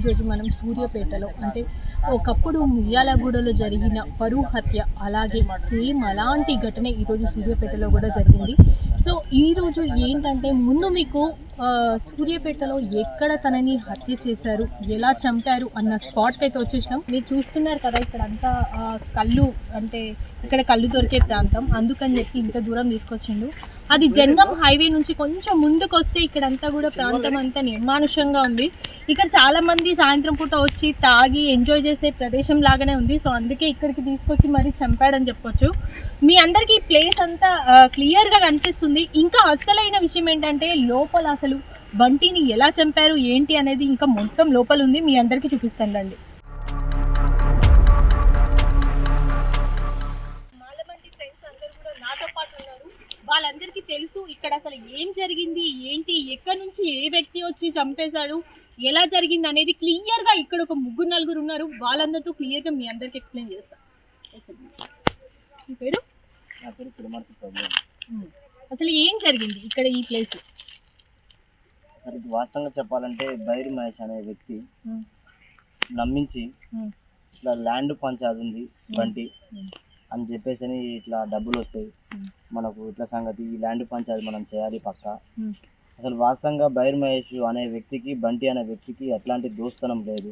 ఈరోజు మనం సూర్యాపేటలో అంటే ఒకప్పుడు ముయ్యాలగూడలో జరిగిన పరువు హత్య అలాగే సేమ్ అలాంటి ఘటన ఈరోజు సూర్యాపేటలో కూడా జరిగింది. సో ఈరోజు ఏంటంటే ముందు మీకు సూర్యాపేటలో ఎక్కడ తనని హత్య చేశారు ఎలా చంపారు అన్న స్పాట్కి అయితే వచ్చేసినాం. మీరు చూస్తున్నారు కదా ఇక్కడ అంతా కళ్ళు అంటే ఇక్కడ కళ్ళు దొరికే ప్రాంతం అందుకని చెప్పి ఇంత దూరం తీసుకొచ్చిండు. అది జంగం హైవే నుంచి కొంచెం ముందుకు వస్తే ఇక్కడంతా కూడా ప్రాంతం అంతా నిర్మానుషంగా ఉంది. ఇక్కడ చాలా మంది సాయంత్రం పూట వచ్చి తాగి ఎంజాయ్ చేసే ప్రదేశం లాగానే ఉంది. సో అందుకే ఇక్కడికి తీసుకొచ్చి మరీ చంపాడని చెప్పొచ్చు. మీ అందరికీ ఈ ప్లేస్ అంతా క్లియర్గా కనిపిస్తుంది. ఇంకా అసలైన విషయం ఏంటంటే లోపల అసలు బంటిని ఎలా చంపారు ఏంటి అనేది ఇంకా మొత్తం లోపల ఉంది మీ అందరికీ చూపిస్తాను రండి. మాలబంటి ఫ్రెండ్స్ అందరూ కూడా నాతో పాటు ఉన్నారు. వాళ్ళందరికీ తెలుసు ఇక్కడ అసలు ఏం జరిగింది ఏంటి ఎక్కడి నుంచి ఏ వ్యక్తి వచ్చి చంపేశాడు ఎలా జరిగింది అనేది క్లియర్గా ఇక్కడ ఒక ముగ్గురు నలుగురు ఉన్నారు. వాళ్ళందరితో క్లియర్గా మీ అందరికి ఎక్స్ప్లెయిన్ చేస్తా. పేరు? అసలు ఏం జరిగింది ఇక్కడ ఈ ప్లేస్ ఇది వాస్తవంగా చెప్పాలంటే బైరి మహేష్ అనే వ్యక్తి నమ్మించి ఇట్లా ల్యాండ్ పంచాది ఉంది బంటి అని చెప్పేసి అని ఇట్లా డబ్బులు వస్తాయి. మనకు ఇట్లా సంగతి ఈ ల్యాండ్ పంచాది మనం చేయాలి పక్క. అసలు వాస్తవంగా బైర్ మహేష్ అనే వ్యక్తికి బంటి అనే వ్యక్తికి ఎట్లాంటి దోస్తనం లేదు.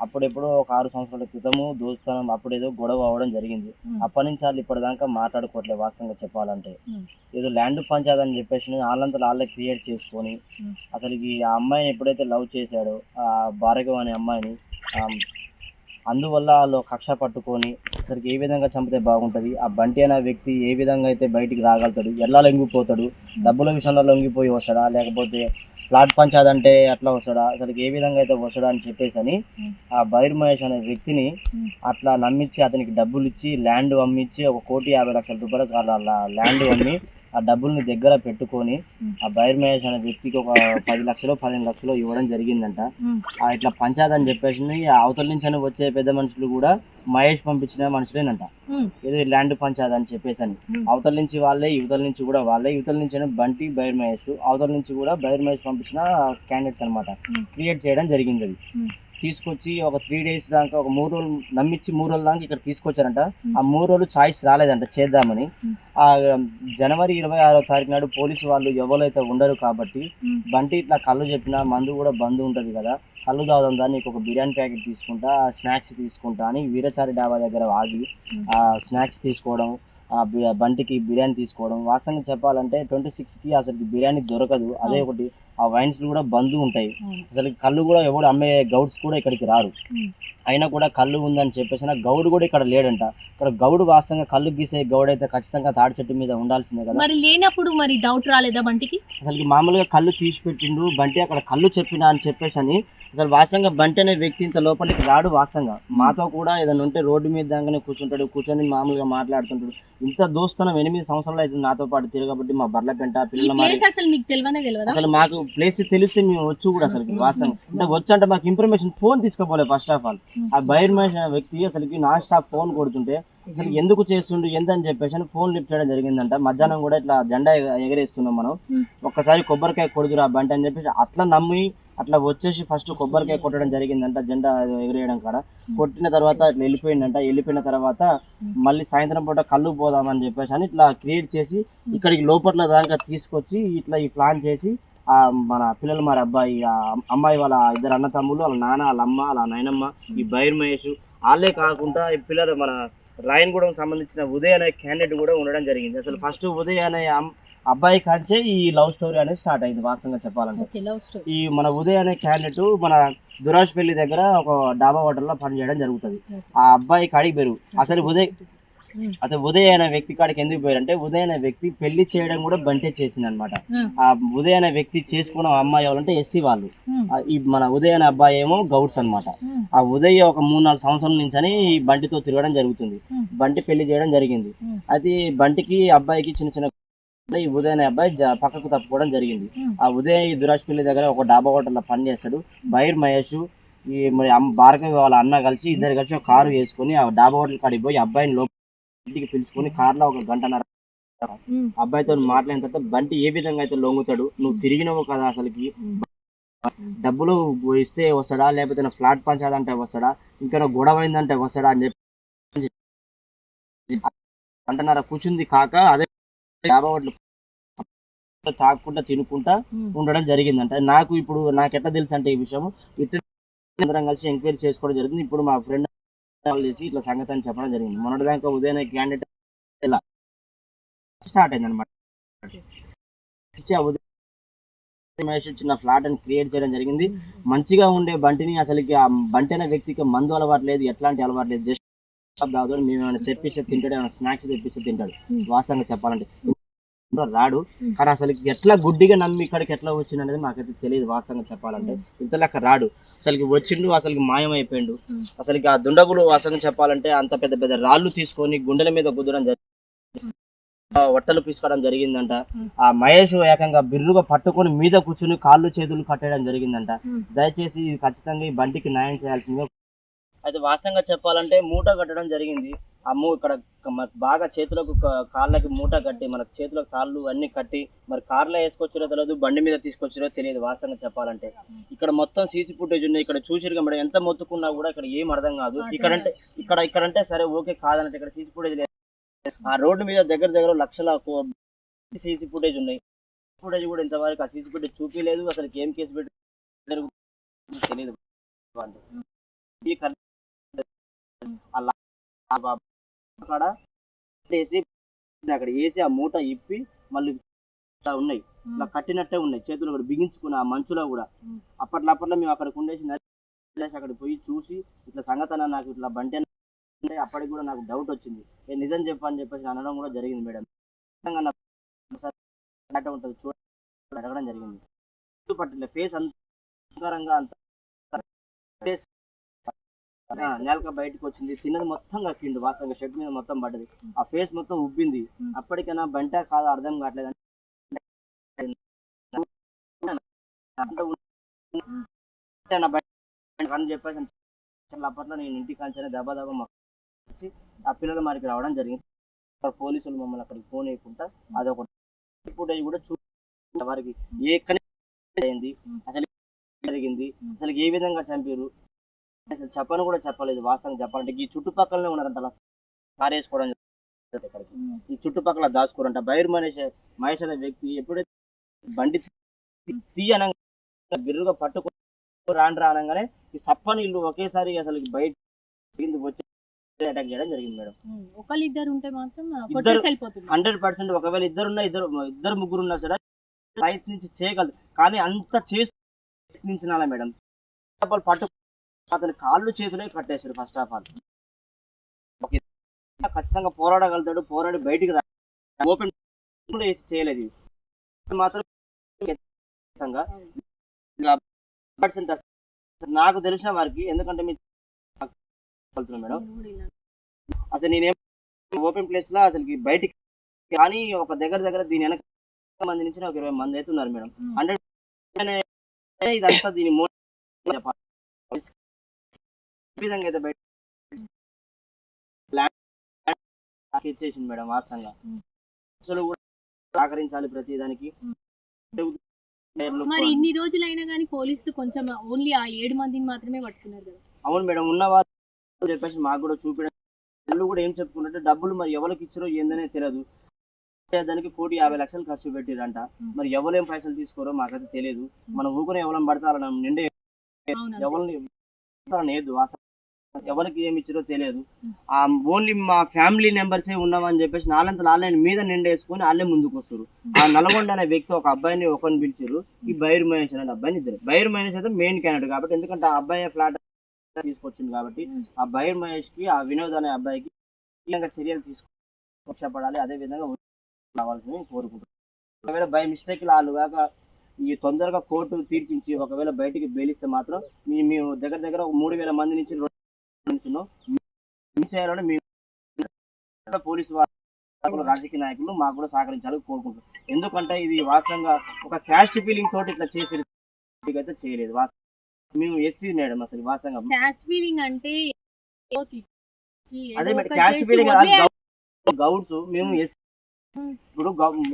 అప్పుడెప్పుడో ఒక ఆరు సంవత్సరాల క్రితము దోస్తనం అప్పుడేదో గొడవ అవ్వడం జరిగింది. అప్పటి నుంచి వాళ్ళు ఇప్పటిదాకా మాట్లాడుకోవట్లేదు వాస్తవంగా చెప్పాలంటే. ఏదో ల్యాండ్ పంచాయత్ అని చెప్పేసి వాళ్ళంతా వాళ్ళే క్రియేట్ చేసుకొని అసలు ఈ ఆ అమ్మాయిని ఎప్పుడైతే లవ్ చేశాడో ఆ భార్గవ్ అనే అమ్మాయిని అందువల్ల వాళ్ళు కక్ష పట్టుకొని అసలుకి ఏ విధంగా చంపితే బాగుంటుంది? ఆ బంటి అనే వ్యక్తి ఏ విధంగా అయితే బయటికి రాగలుగుతాడు? ఎలా లొంగిపోతాడు డబ్బుల విషయంలో లొంగిపోయి వస్తాడా? లేకపోతే ఫ్లాట్ పంచాయత్ అంటే ఎట్లా వస్తాడా? అసలు ఏ విధంగా అయితే వస్తాడా అని చెప్పేసి అని ఆ బైర్ మహేష్ అనే వ్యక్తిని అట్లా నమ్మించి అతనికి డబ్బులు ఇచ్చి ల్యాండ్ అమ్మించి ఒక కోటి యాభై లక్షల రూపాయలకు అలా ల్యాండ్ అమ్మి ఆ డబ్బుల్ని దగ్గర పెట్టుకొని ఆ బైర్ మహేష్ అనే వ్యక్తికి ఒక పది లక్షలు పదిహేను లక్షలు ఇవ్వడం జరిగిందంట. ఆ ఇట్లా పంచాయత్ అని చెప్పేసి అవతల నుంచి అని వచ్చే పెద్ద మనుషులు కూడా మహేష్ పంపించిన మనుషులేనంట. ఏదో ల్యాండ్ పంచాయత్ అని చెప్పేసి అని అవతల నుంచి వాళ్ళే యువతల నుంచి కూడా వాళ్ళే యువతల నుంచి బంటి బైర్ మహేష్ అవతల నుంచి కూడా బైర్ మహేష్ పంపించిన క్యాండిడేట్స్ అన్నమాట. క్రియేట్ చేయడం జరిగింది అది. తీసుకొచ్చి ఒక త్రీ డేస్ దాకా ఒక మూడు రోజులు నమ్మించి మూడు రోజుల దాకా ఇక్కడ తీసుకొచ్చారంట. ఆ మూడు రోజులు చాయిస్ రాలేదంట చేద్దామని. ఆ జనవరి ఇరవై ఆరో తారీఖు నాడు పోలీసు వాళ్ళు ఎవరైతే ఉండరు కాబట్టి బంటి ఇట్లా కళ్ళు చెప్పినా మందు కూడా బంద్ ఉంటది కదా. కళ్ళు తాగుదాం దాన్ని నీకు ఒక బిర్యానీ ప్యాకెట్ తీసుకుంటా స్నాక్స్ తీసుకుంటా అని వీరచారి డాబా దగ్గర ఆగి ఆ స్నాక్స్ తీసుకోవడం ఆ బి- బంటికి బిర్యానీ తీసుకోవడం. వాస్తవంగా చెప్పాలంటే ట్వంటీ సిక్స్కి అసలు బిర్యానీ దొరకదు. అదే ఒకటి. ఆ వైన్స్ కూడా బంద్ ఉంటాయి అసలు కళ్ళు కూడా ఎవడు అమ్మే గౌడ్స్ కూడా ఇక్కడికి రారు. అయినా కూడా కళ్ళు ఉందని చెప్పేసి నా గౌడు కూడా ఇక్కడ లేడంట. ఇక్కడ గౌడు వాస్తవంగా కళ్ళు గీసే గౌడు అయితే ఖచ్చితంగా తాడి చెట్టు మీద ఉండాల్సిందే కదా. మరి లేనప్పుడు మరి డౌట్ రాలేదా బంటికి? అసలు మామూలుగా కళ్ళు తీసి పెట్టిండు బంటి అక్కడ కళ్ళు చెప్పినా అని చెప్పేసి అని అసలు వాస్తవంగా బంటి అనే వ్యక్తి ఇంత లోపలికి రాడు వాస్తవంగా. మాతో కూడా ఏదైనా ఉంటే రోడ్డు మీద దాకానే కూర్చుంటాడు కూర్చొని మామూలుగా మాట్లాడుతుంటాడు. ఇంత దోస్తున్నాం ఎనిమిది సంవత్సరాలు అయితే నాతో పాటు తిరగబట్టి మా బర్ల ఈ పిల్లల అసలు మీకు ప్లేస్ తెలిస్తే మేము వచ్చు కూడా అసలు వాస్తవం అంటే వచ్చు అంటే మాకు ఇన్ఫర్మేషన్ ఫోన్ తీసుకోపోలే ఫస్ట్ ఆఫ్ ఆల్ ఆ బైర్ మనిషి వ్యక్తి అసలుకి నాన్ స్టాప్ ఫోన్ కొడుతుంటే అసలు ఎందుకు చేస్తుండు ఎందని చెప్పేసి అని ఫోన్ లిఫ్ట్ చేయడం జరిగిందంట. మధ్యాహ్నం కూడా ఇట్లా జెండా ఎగ- ఎగరేస్తున్నాం మనం. ఒక్కసారి కొబ్బరికాయ కొడుదురా బంటి అని చెప్పేసి అట్లా నమ్మి అట్లా వచ్చేసి ఫస్ట్ కొబ్బరికాయ కొట్టడం జరిగిందంట జెండా ఎగరేయడం కాడ. కొట్టిన తర్వాత ఇట్లా వెళ్ళిపోయిందంట. వెళ్ళిపోయిన తర్వాత మళ్ళీ సాయంత్రం పూట కళ్ళు పోదామని చెప్పేసి అని ఇట్లా క్రియేట్ చేసి ఇక్కడికి లోపల దాకా తీసుకొచ్చి ఇట్లా ఈ ప్లాన్ చేసి మన పిల్లలు మరి అబ్బాయి అమ్మాయి వాళ్ళ ఇద్దరు అన్న తమ్ముళ్ళు వాళ్ళ నాన్న వాళ్ళ అమ్మ వాళ్ళ నాయనమ్మ ఈ బైర్ మహేష్ వాళ్ళే కాకుండా ఈ పిల్లలు మన రాయన్గూడెం సంబంధించిన ఉదయ్ అనే క్యాండిడేట్ కూడా ఉండడం జరిగింది. అసలు ఫస్ట్ ఉదయ్ అనే అబ్బాయి కాంచే ఈ లవ్ స్టోరీ అనేది స్టార్ట్ అయింది వాస్తవంగా చెప్పాలంటే. ఈ మన ఉదయ్ అనే క్యాండిడేట్ మన దురాజ్పల్లి దగ్గర ఒక డాబా హోటల్లో పనిచేయడం జరుగుతుంది. ఆ అబ్బాయి కాడికి పెరుగు అసలు ఉదయ్ అతను ఉదయ్ అనే వ్యక్తి కాడికి ఎందుకు పోయారంటే ఉదయ్ అనే వ్యక్తి పెళ్ళి చేయడం కూడా బంటే చేసింది అనమాట ఆ ఉదయ్ అనే వ్యక్తి చేసుకున్న అమ్మాయి ఎవరంటే ఎస్సీ వాళ్ళు. ఈ మన ఉదయ్ అనే అబ్బాయి ఏమో గౌడ్స్ అన్నమాట. ఆ ఉదయ్ ఒక మూడు నాలుగు సంవత్సరాల నుంచి అని ఈ బంటితో తిరగడం జరుగుతుంది. బంటి పెళ్ళి చేయడం జరిగింది. ఈ బంటికి అబ్బాయికి చిన్న చిన్న ఈ ఉదయ్ అనే అబ్బాయి పక్కకు తప్పుకోవడం జరిగింది. ఆ ఉదయ్ ఈ దురాజ్పల్లి దగ్గర ఒక డాబా హోటల్లో పని చేస్తాడు. బైర్ మహేష్ ఈ మరి భార్గవి వాళ్ళ అన్న కలిసి ఇద్దరు కలిసి ఒక కారు వేసుకొని ఆ డాబా హోటల్ కాడికి పోయి అబ్బాయిని లోపల ఇంటికి పిలుచుకొని కార్లో ఒక గంటన్నర అబ్బాయితో మాట్లాడిన తర్వాత బంటి ఏ విధంగా అయితే లొంగుతాడు నువ్వు తిరిగినవు కదా అసలుకి? డబ్బులు ఇస్తే వస్తాడా? లేకపోతే నా ఫ్లాట్ పంచాలంటే వస్తాడా? ఇంకా గొడవ అయిందంటే వస్తాడా అని చెప్పి అంటున్నారా కూర్చుంది కాక అదే యాభై ఓట్లు తాకుండా తినుకుంటా ఉండడం జరిగిందంట. నాకు ఇప్పుడు నాకు ఎట్లా తెలుసు అంటే ఈ విషయం ఇట్లా అందరం కలిసి ఎంక్వైరీ చేసుకోవడం జరిగింది. ఇప్పుడు మా ఫ్రెండ్ చేసి ఇట్లా సంగతి అని చెప్పడం జరిగింది. మొన్నటిదాకా ఉదయం క్యాండిడేట్ ఇలా స్టార్ట్ అయింది అనమాట మహేష్ చిన్న ఫ్లాట్ అని క్రియేట్ చేయడం జరిగింది. మంచిగా ఉండే బంటిని అసలుకి ఆ బంటి అనే వ్యక్తికి మందు అలవాటు లేదు ఎట్లాంటి అలవాటు లేదు. జస్ట్ తాగుతాడు మేము ఏమైనా తెప్పిస్తే తింటాడు ఏమైనా స్నాక్స్ తెప్పిస్తే తింటాడు. వాస్తవంగా చెప్పాలంటే. రాడు. కానీ అసలు ఎట్లా గుడ్డిగా నమ్మి ఇక్కడికి ఎట్లా వచ్చిండు అనేది నాకైతే తెలియదు వాస్తవంగా చెప్పాలంటే. ఇంత లెక్క రాడు. అసలుకి వచ్చిండు అసలుకి మాయమైపోయిండు. అసలుకి ఆ దుండగులు వాస్తవంగా చెప్పాలంటే అంత పెద్ద పెద్ద రాళ్ళు తీసుకొని గుండెల మీద గుద్దడం జరిగింది వట్టలు పీసుకోవడం జరిగిందంట. ఆ మహేష్ ఏకంగా బిర్రుగా పట్టుకొని మీద కూర్చుని కాళ్ళు చేతులు కట్టేయడం జరిగిందంట. దయచేసి ఇది ఖచ్చితంగా ఈ బండికి న్యాయం చేయాల్సిందిగా అయితే వాస్తవంగా చెప్పాలంటే మూట కట్టడం జరిగింది. ఆ మూ ఇక్కడ బాగా చేతులకు కాళ్ళకి మూట కట్టి మన చేతులకు కాళ్ళు అన్ని కట్టి మరి కార్లో వేసుకొచ్చిరో తెలియదు బండి మీద తీసుకొచ్చిరో తెలియదు వాస్తవంగా చెప్పాలంటే. ఇక్కడ మొత్తం సీసీ ఫుటేజ్ ఉన్నాయి ఇక్కడ చూసిరుగా మేడం ఎంత మొత్తుకున్నా కూడా ఇక్కడ ఏం అర్థం కాదు. ఇక్కడంటే ఇక్కడ ఇక్కడంటే సరే ఓకే కాదంటే ఇక్కడ సీసీ ఫుటేజ్ లేదు. ఆ రోడ్డు మీద దగ్గర దగ్గర లక్షల సీసీ ఫుటేజ్ ఉన్నాయి. ఫుటేజ్ కూడా ఇంతవరకు ఆ సీసీ ఫుటేజ్ చూపించలేదు అసలు ఏం కేసు పెట్టి తెలియదు ఈ అక్కడ వేసి అక్కడ వేసి ఆ మూట ఇప్పి మళ్ళీ ఉన్నాయి. ఇట్లా కట్టినట్టే ఉన్నాయి. చేతులు కూడా బిగించుకున్న ఆ మంచులో కూడా. అప్పట్లో అప్పట్లో మేము అక్కడ ఉండేసి అక్కడ పోయి చూసి ఇట్లా సంగతన నాకు ఇట్లా అని అంటే అప్పటికి కూడా నాకు డౌట్ వచ్చింది. ఏ నిజం చెప్పని చెప్పేసి అనడం కూడా జరిగింది మేడం. ఉంటుంది. చూడ అడగడం జరిగింది. ఫేస్ అంతరంగా అంత ఫేస్ నేలక బయటకు వచ్చింది తిన్నది మొత్తం కక్కిండు వాసంగా షర్ట్ మీద మొత్తం పడ్డది. ఆ ఫేస్ మొత్తం ఉబ్బింది. అప్పటికైనా బంట కాదు అర్థం కావట్లేదు. అని చెప్పేసి అప్పట్లో నేను ఇంటికి కాంచిన దెబ్బ దెబ్బ వచ్చి ఆ పిల్లల మారికి రావడం జరిగింది. పోలీసులు మమ్మల్ని అక్కడికి ఫోన్ వేయకుండా అదొక ఫుటేజ్ కూడా చూ వారికి ఏ ఎక్కడ అయింది అసలు జరిగింది అసలు ఏ విధంగా చంపారు అసలు చెప్పను కూడా చెప్పలేదు వాస్తవం చెప్పాలంటే ఈ చుట్టుపక్కలనే ఉన్నారంట అలా కారు వేసుకోవడం జరుగుతుంది ఇక్కడికి ఈ చుట్టుపక్కల దాచుకోరంట బైర్ మనిషి మహేష్ అనే వ్యక్తి ఎప్పుడైతే బండి తీ- తీయనంగా బిర్రుగా పట్టుకొని రాను రానంగానే ఈ సప్ప నీళ్ళు ఒకేసారి అసలు బయట వచ్చి అటాక్ చేయడం జరిగింది మేడం. ఒకళ్ళు ఇద్దరు ఉంటే మాత్రం హండ్రెడ్ పర్సెంట్ ఒకవేళ ఇద్దరు ఉన్నా ఇద్దరు ఇద్దరు ముగ్గురు ఉన్నా సరే ప్రయత్నించి చేయగలదు కానీ అంత చేసి ప్రయత్నించినాలా మేడం? పట్టు అతని కాళ్ళు చేతులే కట్టేశారు ఫస్ట్ ఆఫ్ ఆల్ ఖచ్చితంగా పోరాడగలుగుతాడు పోరాడి బయటికి రా ఓపెన్ చేయలేదు మాత్రం నాకు తెలిసిన వారికి ఎందుకంటే మీరు మేడం. అసలు నేనేం ఓపెన్ ప్లేస్లో అసలు బయటికి కానీ ఒక దగ్గర దగ్గర దీని వెనక మంది నుంచి ఒక ఇరవై మంది అయితే ఉన్నారు మేడం. అంటే ఇదంతా దీని. విధంగా అయితే బయట ఇచ్చేసింది మేడం వాస్తవంగా. ఉమ్. అసలు కూడా సహకరించాలి ప్రతి దానికి మరి ఇన్ని రోజులైనా కానీ పోలీసులు కొంచెం ఓన్లీ ఆ ఏడు మందిని మాత్రమే పట్టుకున్నారు కదా. అవును మేడం ఉన్న వాళ్ళు చెప్పేసి మాకు కూడా చూపించడం వాళ్ళు కూడా ఏం చెప్పుకున్నట్టు డబ్బులు మరి ఎవరికి ఇచ్చారో ఏందనే తెలియదు దానికి కోటి యాభై లక్షలు ఖర్చు పెట్టిరంట. మరి ఎవరేం పైసలు తీసుకోరో మాకైతే తెలియదు. మనం ఊకునే ఎవరైనా పడతారని నిండే ఎవరిని లేదు అసలు ఎవరికి ఏమి ఇచ్చారో తెలియదు. ఆ ఓన్లీ మా ఫ్యామిలీ మెంబర్సే ఉన్నామని చెప్పేసి నాలంత నాలుగు మీద నిండేసుకొని వాళ్ళే ముందుకు వస్తారు ఆ నల్గొండ అనే వ్యక్తి ఒక అబ్బాయిని ఒకరిని పిలిచారు. ఈ బైర్ మహేష్ అనే అబ్బాయిని ఇద్దరు. బైర్ మహేష్ అయితే మెయిన్ క్యాండిడేట్ కాబట్టి ఎందుకంటే ఆ అబ్బాయి ఫ్లాట్ తీసుకొచ్చింది కాబట్టి ఆ బైర్ మహేష్కి ఆ వినోద్ అనే అబ్బాయికి చర్యలు తీసుకో చెప్పడాలి అదే విధంగా రావాల్సింది కోరుకుంటున్నాను ఒకవేళ బై మిస్టేక్ వాళ్ళు కాక ఈ తొందరగా కోర్టు తీర్పించి ఒకవేళ బయటికి బెయిలిస్తే మాత్రం మీ మేము దగ్గర దగ్గర ఒక మూడు వేల మంది నుంచి ఉన్నాం. ఏం చేయాలని మేము పోలీసు వాళ్ళు రాజకీయ నాయకులు మాకు కూడా సహకరించాలని కోరుకుంటున్నాం ఎందుకంటే ఇది వాస్తవంగా ఒక క్యాస్ట్ ఫీలింగ్ తోటి ఇట్లా చేసి అయితే చేయలేదు మేము ఎస్సీ మేడం అసలు వాస్తవంగా క్యాస్ట్ ఫీలింగ్ అంటే అదే మేడం క్యాస్ట్ ఫీలింగ్. గౌడ్స్ మేము ఎస్సీ ఇప్పుడు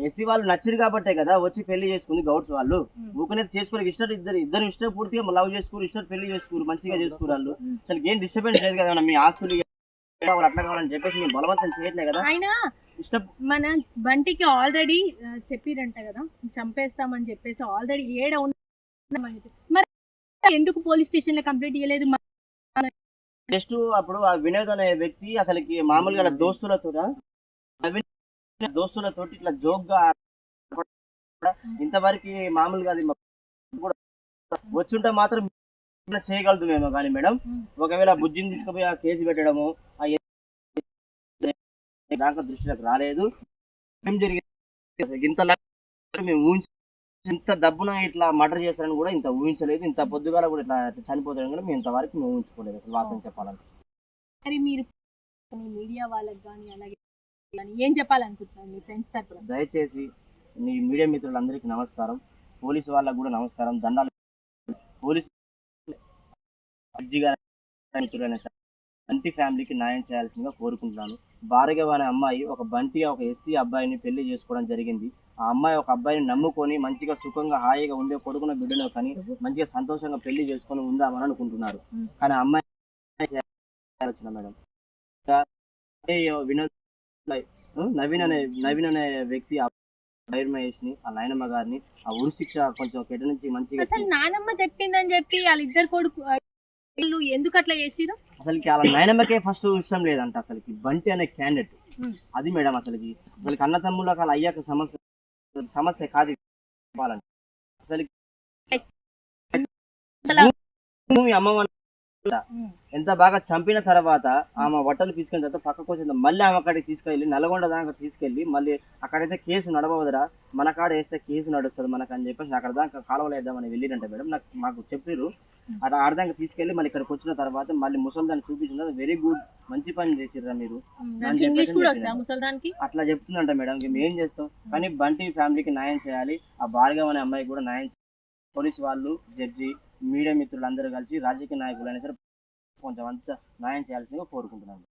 ఎస్సీ వాళ్ళు నచ్చిరు కాబట్టే కదా వచ్చి పెళ్ళి చేసుకుంది గౌడ్స్ వాళ్ళు. ఊకనే చేసుకోరు ఇష్టం ఇద్దరు ఇద్దరు ఇష్టం పూర్తిగా లవ్ చేసుకోరు ఇష్టం పెళ్ళి చేసుకోరు మంచిగా చేసుకోరు వాళ్ళు. అసలు ఏం డిస్టర్బెన్స్ లేదు కదా మీ ఆస్తులు కావాలి అట్లా కావాలని చెప్పేసి మేము బలవంతం చేయట్లే కదా. అయినా ఇష్టం మన బంటికి ఆల్రెడీ చెప్పిరంట కదా చంపేస్తామని చెప్పేసి ఆల్రెడీ ఏడ ఉన్నామని మరి ఎందుకు పోలీస్ స్టేషన్లో కంప్లైంట్ ఇవ్వలేదు మ- జస్ట్ అప్పుడు ఆ వినోద్ అనే వ్యక్తి అసలుకి మామూలుగా దోస్తులతో నవీన్ దోస్తులతో ఇట్లా జోక్గా ఇంతవరకు మామూలుగా అది వచ్చుంటే మాత్రం చేయగలదు మేము కానీ మేడం. ఒకవేళ బుజ్జిని తీసుకుపోయి ఆ కేసు పెట్టడము దాంట్లో దృష్టిలోకి రాలేదు. ఏం జరిగింది? ఇంత మేము ఊహించ ఇంత డబ్బున ఇట్లా మర్డర్ చేస్తారని కూడా ఇంత ఊహించలేదు. ఇంత పొద్దుగాల కూడా ఇట్లా చనిపోతారని కూడా మేము ఇంతవరకు మేము ఊహించుకోలేదు. అసలు వాసన చెప్పాలంటే. మరి మీరు మీడియా వాళ్ళకి కానీ అలాగే ఏం చెప్పాలనుకుంటున్నారు మీ ఫ్రెండ్స్ తరపున? దయచేసి మీ మీడియా మిత్రులందరికీ నమస్కారం. పోలీసు వాళ్ళకు కూడా నమస్కారం. దండాలు పోలీసు మిత్రులైన బంటి ఫ్యామిలీకి న్యాయం చేయాల్సిందిగా కోరుకుంటున్నాను. భార్గవ్ అనే అమ్మాయి ఒక బంటి ఒక ఎస్సీ అబ్బాయిని పెళ్ళి చేసుకోవడం జరిగింది. ఆ అమ్మాయి ఒక అబ్బాయిని నమ్ముకొని మంచిగా సుఖంగా హాయిగా ఉండే కొడుకున్న బిడ్డను కానీ మంచిగా సంతోషంగా పెళ్ళి చేసుకొని ఉందామని అనుకుంటున్నారు. కానీ అమ్మాయి మేడం. వినోద్ నవీన్ అనే నవీన్ అనే వ్యక్తి ఆ బైర్ మహేష్ని ఆ నాయనమ్మ గారిని ఆ ఉరి శిక్ష కొంచెం కెట నుంచి మంచిగా అసలు నానమ్మ చెప్పిందని చెప్పి వాళ్ళిద్దరు కొడుకు వీళ్ళు ఎందుకు అట్లా చేసిరు అసలుకి అలా నాయనమ్మకే ఫస్ట్ ఇష్టం లేదంట అసలుకి బంటి అనే క్యాండిడేట్. అది మేడం అసలుకి అసలుకి అన్న తమ్ముళ్ళకి అలా అయ్యాక సమస్య సమస్య కాదు చెప్పాలంటే. అసలు అసలు- మీ అమ్మ వాళ్ళ ఎంత బాగా చంపిన తర్వాత ఆమె బట్టలు తీసుకెళ్ళిన తర్వాత పక్కకు వచ్చిన మళ్ళీ ఆమె అక్కడికి తీసుకెళ్ళి నల్గొండ దాకా తీసుకెళ్ళి మళ్ళీ అక్కడైతే కేసు నడవదురా. మన కాడ వేస్తే కేసు నడుస్తుంది మనకు అని చెప్పేసి అక్కడ దాకా కాలువలు వేద్దామని వెళ్ళిరంట మేడం. నాకు మాకు చెప్పారు అక్కడ ఆడదాకా తీసుకెళ్ళి మళ్ళీ ఇక్కడికి వచ్చిన తర్వాత మళ్ళీ ముసలిదాన్ని చూపించిన వెరీ గుడ్ మంచి పని చేసిర్రా మీరు. అట్లా చెప్తుందంట మేడం. మేము ఏం చేస్తాం? కానీ బంటి ఫ్యామిలీకి న్యాయం చేయాలి. ఆ భార్గవ్ అనే అమ్మాయి కూడా న్యాయం చేయాలి. పోలీస్ వాళ్ళు జడ్జి మీడియా మిత్రులు అందరూ కలిసి రాజకీయ నాయకులు అనేసరి సరే కొంచెం అంత న్యాయం చేయాల్సిందిగా కోరుకుంటున్నాను